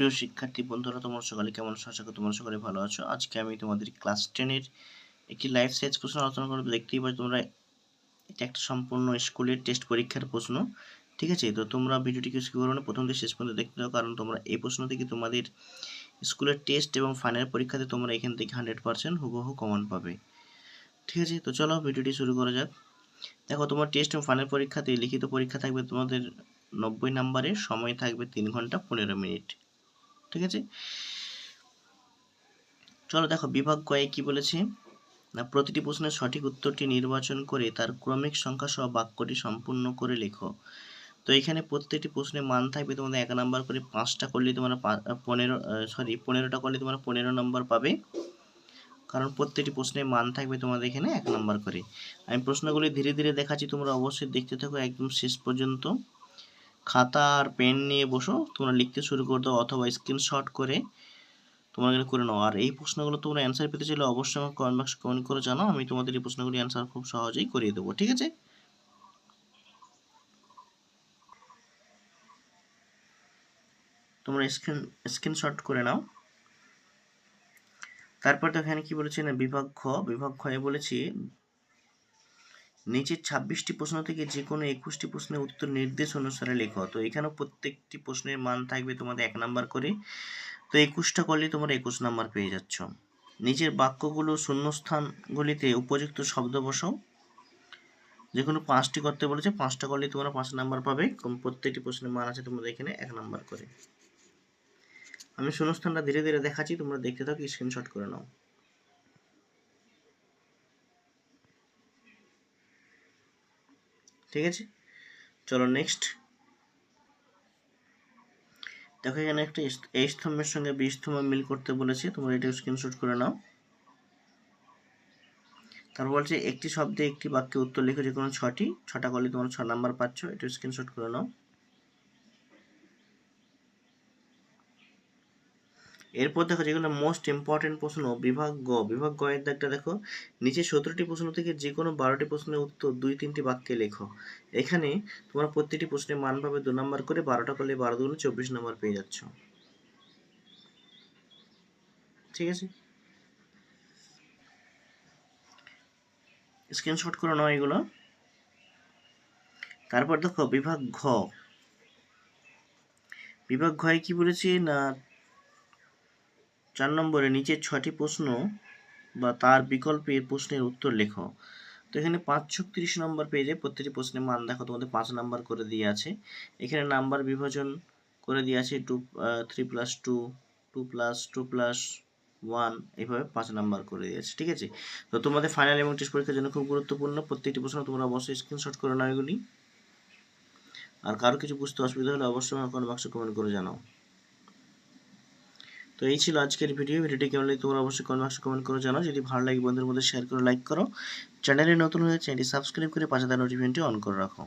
প্রিয় শিক্ষার্থী বন্ধুরা, তোমরা সকালে কেমন আছো? আশা করি তোমরা সকালে ভালো আছো। আজকে আমি তোমাদের ক্লাস টেনের একটি লাইফ সাইজ প্রশ্ন আলোচনা করব। দেখতেই পাচ্ছ তোমরা, এটা একটা সম্পূর্ণ স্কুলের টেস্ট পরীক্ষার প্রশ্ন, ঠিক আছে? তো তোমরা ভিডিওটিকে স্কিপ করো না, প্রথম থেকে শেষ পর্যন্ত দেখতে দাও কারণ তোমরা এই প্রশ্ন থেকে তোমাদের স্কুলের টেস্ট এবং ফাইনাল পরীক্ষাতে তোমরা এখান থেকে হান্ড্রেড পার্সেন্ট হুবহু কমন পাবে। ঠিক আছে? তো চলো ভিডিওটি শুরু করা যাক। দেখো, তোমার টেস্ট এবং ফাইনাল পরীক্ষাতে লিখিত পরীক্ষা থাকবে তোমাদের নব্বই নাম্বারের সময় থাকবে তিন ঘণ্টা পনেরো মিনিট। ঠিক আছে? চলো দেখো, বিভাগ কয়ে কি বলেছে? না, প্রতিটি প্রশ্নের সঠিক উত্তরটি নির্বাচন করে তার ক্রমিক সংখ্যা সহ বাক্যটি সম্পূর্ণ করে লেখো। তো এখানে প্রত্যেকটি প্রশ্নের মান থাকবে তোমাদের এক নাম্বার করে পাঁচটা করলে তোমরা পনেরো সরি পনেরোটা করলে তোমরা পনেরো নম্বর পাবে। কারণ প্রত্যেকটি প্রশ্নের মান থাকবে তোমাদের এখানে এক নাম্বার করে। আমি প্রশ্নগুলি ধীরে ধীরে দেখাচ্ছি, তোমরা অবশ্যই দেখতে থাকো একদম শেষ পর্যন্ত। খাতা আর পেন নিয়ে বসো, তোমরা লিখতে শুরু করে দাও অথবা স্ক্রিনশট করে তোমরা এখানে করে নাও। আর এই প্রশ্নগুলো তোমরা অ্যান্সার পেতে চাইলে অবশ্যই আমার কমেন্ট বক্সে কমেন্ট করে জানাও, আমি তোমাদের এই প্রশ্নগুলি অ্যান্সার খুব সহজেই করিয়ে দেবো, ঠিক আছে? তোমরা স্ক্রিন স্ক্রিনশট করে নাও। তারপর তো এখানে কি বলেছে না, বিভাগ খ, বিভাগ খয়ে বলেছি নিচের ছাব্বিশটি প্রশ্ন থেকে যে কোনো একুশটি প্রশ্নের উত্তর নির্দেশ অনুসারে লেখো। তো এখানেও প্রত্যেকটি প্রশ্নের মান থাকবে তোমাদের এক নাম্বার করে। তো একুশটা করলে তোমরা একুশ নাম্বার পেয়ে যাচ্ছ। নিচের বাক্যগুলো শূন্যস্থানগুলিতে উপযুক্ত শব্দ বসাও। যে কোনো পাঁচটি করতে বলেছে, পাঁচটা করলে তোমরা পাঁচ নাম্বার পাবে। প্রত্যেকটি প্রশ্নের মান আছে তোমাদের এখানে এক নাম্বার করে। আমি শূন্যস্থানটা ধীরে ধীরে দেখাচ্ছি, তোমরা দেখতে থাকো স্ক্রিনশট করে নাও। ঠিক আছে? চলো নেক্সট দেখো এখানে একটা এই স্তম্ভের সঙ্গে বি স্তম্ভ মিল করতে বলেছে, তোমরা এটা স্ক্রিনশট করে নাও। তারপর বলছে, একটি শব্দে একটি বাক্যে উত্তর লিখে যে কোনো ছটি, ছটা করলে তোমরা ছ নাম্বার পাচ্ছ এটা স্ক্রিনশট করে নাও। এরপর দেখো যেগুলো মোস্ট ইম্পর্টেন্ট প্রশ্ন বিভাগ গ বিভাগ গ এর দাগটা দেখো। নিচে সতেরোটি প্রশ্ন থেকে যে কোনো বারোটি প্রশ্নের উত্তর দুই, তিনটি বাক্যে লেখো। এখানে তোমরা প্রত্যেকটি প্রশ্নের মান পাবে দু নম্বর করে বারোটা করলে বারো দুগুণ চব্বিশ নম্বর পেয়ে যাচ্ছ। ঠিক আছে? স্ক্রিনশট করে নাও এগুলো। তারপর দেখো বিভাগ ঘ বিভাগ ঘয়ে কি বলেছি না চার নম্বরে নিচের ছটি প্রশ্ন বা তার বিকল্পের প্রশ্নের উত্তর লেখো। তো এখানে পাঁচ ছত্রিশ নম্বর পেজে প্রত্যেকটি প্রশ্নের মান দেখো, তোমাদের পাঁচ নাম্বার করে দিয়ে আছে। এখানে নাম্বার বিভাজন করে দিয়ে আছে two three plus two two plus two plus one এইভাবে পাঁচ নাম্বার করে দিয়েছে ঠিক আছে? তো তোমাদের ফাইনাল এবং টেস্ট পরীক্ষার জন্য খুব গুরুত্বপূর্ণ, প্রত্যেকটি প্রশ্ন তোমরা অবশ্যই স্ক্রিনশট করে নাও এগুলি। আর কারও কিছু বুঝতে অসুবিধা হলে অবশ্যই আমার কমেন্ট বক্সে কমেন্ট করে জানাও। তো এই ছিল আজকের ভিডিও ভিডিওটি কেমন লাগে তোমরা অবশ্যই কমেন্ট বক্সে কমেন্ট করে জানাও। যদি ভালো লাগে বন্ধুদের মধ্যে শেয়ার করে লাইক করো। চ্যানেলে নতুন হয়ে চ্যানেলটি সাবস্ক্রাইব করে পাশে তার নোটিফিকেশনটি অন করে রাখো।